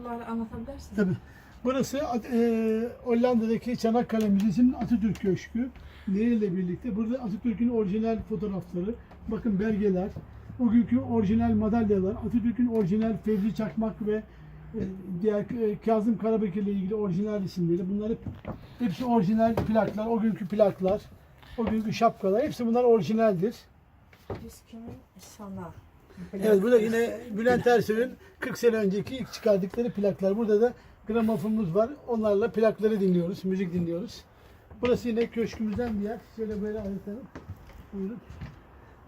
Bunları anlatabilirsin. Tabii. Burası e, Hollanda'daki Çanakkale Müzesi'nin Atatürk Köşkü. Neyle birlikte? Burada Atatürk'ün orijinal fotoğrafları, bakın belgeler, o günkü orijinal madalyalar, Atatürk'ün orijinal Fevzi Çakmak ve e, diğer e, Kazım Karabekir ile ilgili orijinal isimleri. Bunlar hep, hepsi orijinal plaklar, o günkü plaklar, o günkü şapkalar. Hepsi bunlar orijinaldir. Biz kimin? Sana. Evet burada yine Bülent Ersoy'un 40 sene önceki ilk çıkardıkları plaklar. Burada da gramofonumuz var. Onlarla plakları dinliyoruz, müzik dinliyoruz. Burası yine köşkümüzden bir yer. Şöyle böyle anlatalım. Buyurun.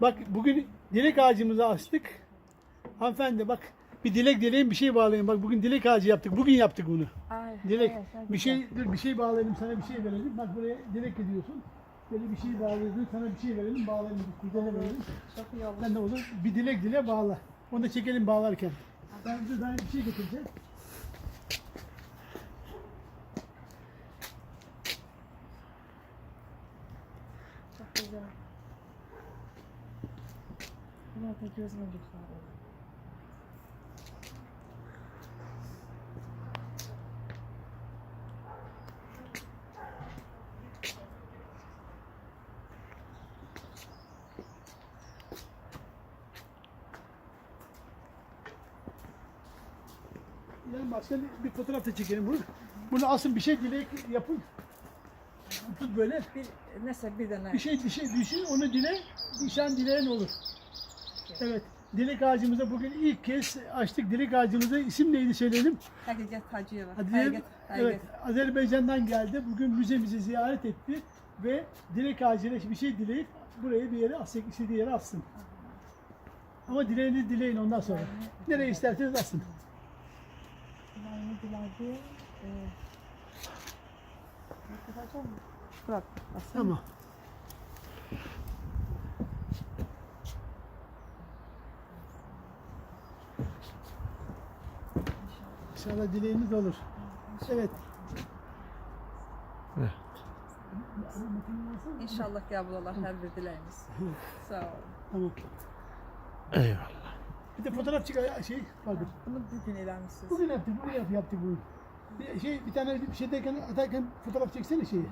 Bak bugün dilek ağacımızı astık. Hanımefendi bak bir dilek dileyin bir şey bağlayın. Bak bugün dilek ağacı yaptık. Bugün yaptık bunu. Ay, Dilek. evet, Bir şey dur bir şey bağlayalım sana bir şey verelim. Bak buraya dilek ediyorsun. Böyle bir şey bağlayalım sana bir şey verelim bağlayalım. Bir kurdele verelim. Çok iyi olmuş. Sen de onu bir dilek dile bağla. Onu da çekelim bağlarken. Ben bir ben bir şey getireceğim. Çok güzel. Bunlar da gözüme yukarı. Yani başka bir fotoğraf da çekelim bunu. Bunu asın bir şey dilek yapın. Tut böyle. Bir, mesela bir tane. Bir şey bir şey düşün onu dile. Nişan dileğin olur. Evet. Dilek ağacımıza bugün ilk kez açtık. Dilek ağacımıza isim neydi söyleyelim. Hadi diyelim. Hakikat, Evet. Azerbaycan'dan geldi. Bugün müzemizi ziyaret etti ve dilek ağacına bir şey dileyip buraya bir yere asacak, istediği yere assın. Ama dileğini dileyin ondan sonra. Nereye isterseniz asın. Yani diledi. E, ne yapacağım? Bırak. Asıl. Tamam. İnşallah dileğiniz olur. Evet. İnşallah kabul olur her bir dileğimiz. Sağ ol. Tamam. Eyvallah. Bir de fotoğraf çık şey pardon. Bunu bugün eləmişsiniz. Bugün yaptık, bugün yap, yaptık bunu. Bir şey bir tane bir şey derken atarken fotoğraf çeksene şeyi.